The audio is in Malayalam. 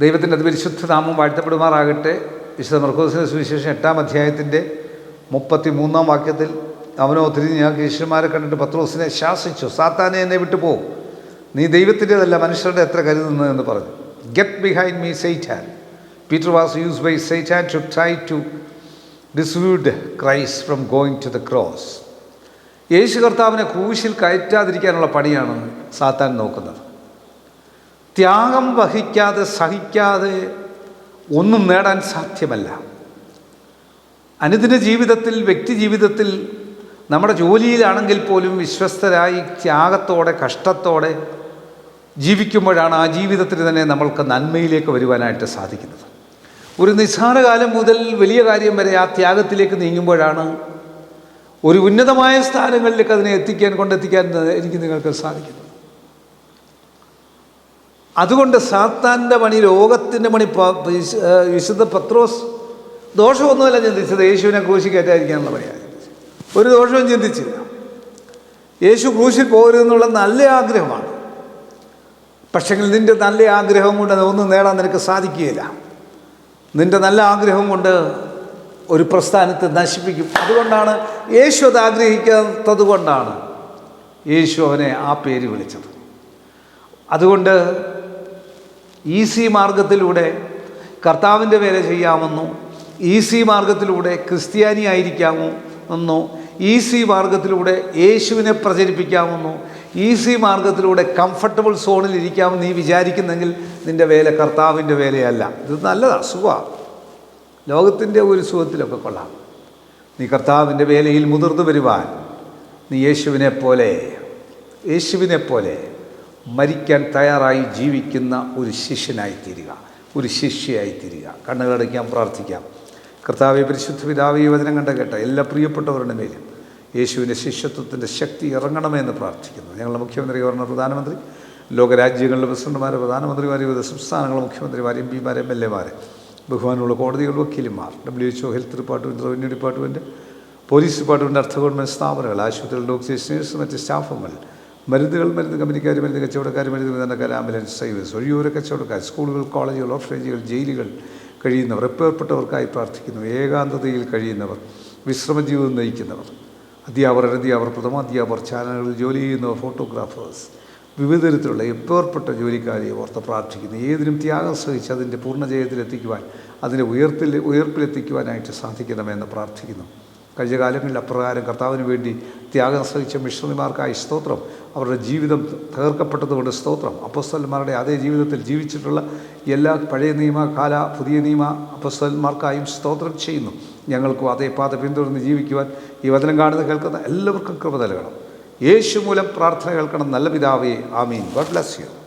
ദൈവത്തിന്റെ അതിപരിശുദ്ധ നാമം വാഴ്ത്തപ്പെടുമാറാകട്ടെ. വിശുദ്ധ മർക്കോസിന് സുവിശേഷം എട്ടാം അധ്യായത്തിന്റെ മുപ്പത്തി മൂന്നാം വാക്യത്തിൽ അവനോ ഒത്തിരി ഞങ്ങൾക്ക് ശിഷ്യന്മാരെ കണ്ടിട്ട് പത്രോസിനെ ശാസിച്ചു. സാത്താനെ എന്നെ വിട്ടു പോകും നീ ദൈവത്തിന്റെതല്ല മനുഷ്യരുടെ എത്ര കരുതുന്നു എന്ന് പറഞ്ഞു. Get behind me Satan Peter was use by Satan to try to dissuade Christ from going to the cross യേശു കർത്താവിനെ ക്രൂശിൽ കയറ്റാതിരിക്കാനുള്ള പണിയാണ് സാത്താൻ നോക്കുന്നത്. ത്യാഗം വഹിക്കാതെ സഹിക്കാതെ ഒന്നും നേടാൻ സാധ്യമല്ല. അനുദിന ജീവിതത്തിൽ വ്യക്തി ജീവിതത്തിൽ നമ്മുടെ ജോലിയിലാണെങ്കിൽ പോലും വിശ്വസ്തരായി ത്യാഗത്തോടെ കഷ്ടത്തോടെ ജീവിക്കുമ്പോഴാണ് ആ ജീവിതത്തിൽ തന്നെ നമ്മൾക്ക് നന്മയിലേക്ക് വരുവാനായിട്ട് സാധിക്കുന്നത്. ഒരു നിസ്സാര കാലം മുതൽ വലിയ കാര്യം വരെ ആ ത്യാഗത്തിലേക്ക് നീങ്ങുമ്പോഴാണ് ഒരു ഉന്നതമായ സ്ഥാനങ്ങളിലേക്ക് അതിനെ എത്തിക്കാൻ കൊണ്ടെത്തിക്കാൻ എനിക്ക് നിങ്ങൾക്ക് സാധിക്കുന്നത്. അതുകൊണ്ട് സാത്താന്റെ പണി ലോകത്തിന്റെ പണി വിശുദ്ധ പത്രോസ് ദോഷമൊന്നുമല്ല ചിന്തിച്ചത്. യേശുവിനെ ക്രൂശി കയറ്റാതിരിക്കാനുള്ള പണിയാണ് ഒരു ദോഷവും ചിന്തിച്ചില്ല. യേശു ക്രൂശിൽ പോരുതെന്നുള്ള നല്ല ആഗ്രഹമാണ്. പക്ഷെങ്കിൽ നിന്റെ നല്ല ആഗ്രഹം കൊണ്ട് ഒന്നും നേടാൻ നിനക്ക് സാധിക്കുകയില്ല. നിന്റെ നല്ല ആഗ്രഹം കൊണ്ട് ഒരു പ്രസ്ഥാനത്തെ നശിപ്പിക്കും. അതുകൊണ്ടാണ് യേശു അത് ആഗ്രഹിക്കാത്തത് കൊണ്ടാണ് യേശു അവനെ ആ പേര് വിളിച്ചത്. അതുകൊണ്ട് ഈസി മാർഗത്തിലൂടെ കർത്താവിന്റെ വേല ചെയ്യാമെന്നോ ഈസി മാർഗത്തിലൂടെ ക്രിസ്ത്യാനി ആയിരിക്കാമോ എന്നോ ഈസി മാർഗത്തിലൂടെ യേശുവിനെ പ്രചരിപ്പിക്കാമെന്നോ ഈസി മാർഗത്തിലൂടെ കംഫർട്ടബിൾ സോണിൽ ഇരിക്കാമെന്ന് നീ വിചാരിക്കുന്നെങ്കിൽ നിന്റെ വേല കർത്താവിന്റെ വേലയല്ല. ഇത് നല്ലതാണ് സുഖമാണ് ലോകത്തിന്റെ ഒരു സുഖത്തിലൊക്കെ കൊള്ളാം. നീ കർത്താവിന്റെ വേലയിൽ മുതിർന്നു വരുവാൻ നീ യേശുവിനെ പോലെ യേശുവിനെ പോലെ. മരിക്കാൻ തയ്യാറായി ജീവിക്കുന്ന ഒരു ശിഷ്യനായി തീരുക ഒരു ശിഷ്യയായി തീരുക കണ്ണുകളടയ്ക്കാൻ പ്രാർത്ഥിക്കാം. കർത്താവെ പരിശുദ്ധ പിതാവ് ഈ കണ്ട കേട്ട എല്ലാ പ്രിയപ്പെട്ടവരുടെ മേലും യേശുവിന്റെ ശിഷ്യത്വത്തിന്റെ ശക്തി ഇറങ്ങണമെന്ന് പ്രാർത്ഥിക്കുന്നു. ഞങ്ങളുടെ മുഖ്യമന്ത്രി ഗവർണർ പ്രധാനമന്ത്രി ലോകരാജ്യങ്ങളിലെ പ്രസിഡന്റുമാർ പ്രധാനമന്ത്രിമാർ വിവിധ സംസ്ഥാനങ്ങളെ മുഖ്യമന്ത്രിമാർ എം പിമാർ എം എൽ എമാർ ബഹുമാനമുള്ള കോടതികൾ വക്കീലുമാർ W H O health department revenue department police department അർത്ഥ ഗവൺമെന്റ് സ്ഥാപനങ്ങൾ ആശുപത്രികൾ ഡോക്ടേഴ്സ് നേഴ്സ് മറ്റ് സ്റ്റാഫുകൾ മരുന്നുകൾ മരുന്ന് കമ്പനിക്കാർ മരുന്ന് കച്ചവടക്കാർ മരുന്ന് വിതരണക്കാർ ആംബുലൻസ് സർവീസ് ഒഴിയൂര കച്ചവടക്കാർ സ്കൂളുകൾ കോളേജുകൾ ഓർഫനേജുകൾ ജയിലുകൾ കഴിയുന്നവർ എപ്പേർപ്പെട്ടവർക്കായി പ്രാർത്ഥിക്കുന്നു. ഏകാന്തതയിൽ കഴിയുന്നവർ വിശ്രമജീവിതം നയിക്കുന്നവർ അധ്യാപകർ അനധ്യാപകർ പ്രഥമാധ്യാപകർ ചാനലുകളിൽ ജോലി ചെയ്യുന്നവർ ഫോട്ടോഗ്രാഫേഴ്സ് വിവിധ തരത്തിലുള്ള എപ്പേർപ്പെട്ട ജോലിക്കാരെ ഓർത്ത് പ്രാർത്ഥിക്കുന്നു. ഏതിനും ത്യാഗം സഹിച്ച് അതിന്റെ പൂർണജയത്തിലെത്തിക്കുവാൻ അതിന്റെ ഉയർത്തിൽ ഉയർപ്പിലെത്തിക്കുവാനായിട്ട് സാധിക്കണമെന്ന് പ്രാർത്ഥിക്കുന്നു. കഴിഞ്ഞ കാലങ്ങളിൽ അപ്രകാരം കർത്താവിന് വേണ്ടി ത്യാഗം സഹിച്ച മിഷണറിമാർക്കായി സ്തോത്രം അവരുടെ ജീവിതം തകർക്കപ്പെട്ടതുകൊണ്ട് സ്തോത്രം. അപ്പസ്തലന്മാരുടെ അതേ ജീവിതത്തിൽ ജീവിച്ചിട്ടുള്ള എല്ലാ പഴയ നിയമ കാല പുതിയ നിയമ അപ്പസ്തലന്മാർക്കായും സ്തോത്രം ചെയ്യുന്നു. ഞങ്ങൾക്കും അതേ പാത പിന്തുടർന്ന് ജീവിക്കുവാൻ ഈ വചനം കാണുന്ന കേൾക്കുന്ന എല്ലാവർക്കും കൃപ നൽകണം. യേശു മൂലം പ്രാർത്ഥന കേൾക്കണം. നല്ല പിതാവേ ആമീൻ. God bless you.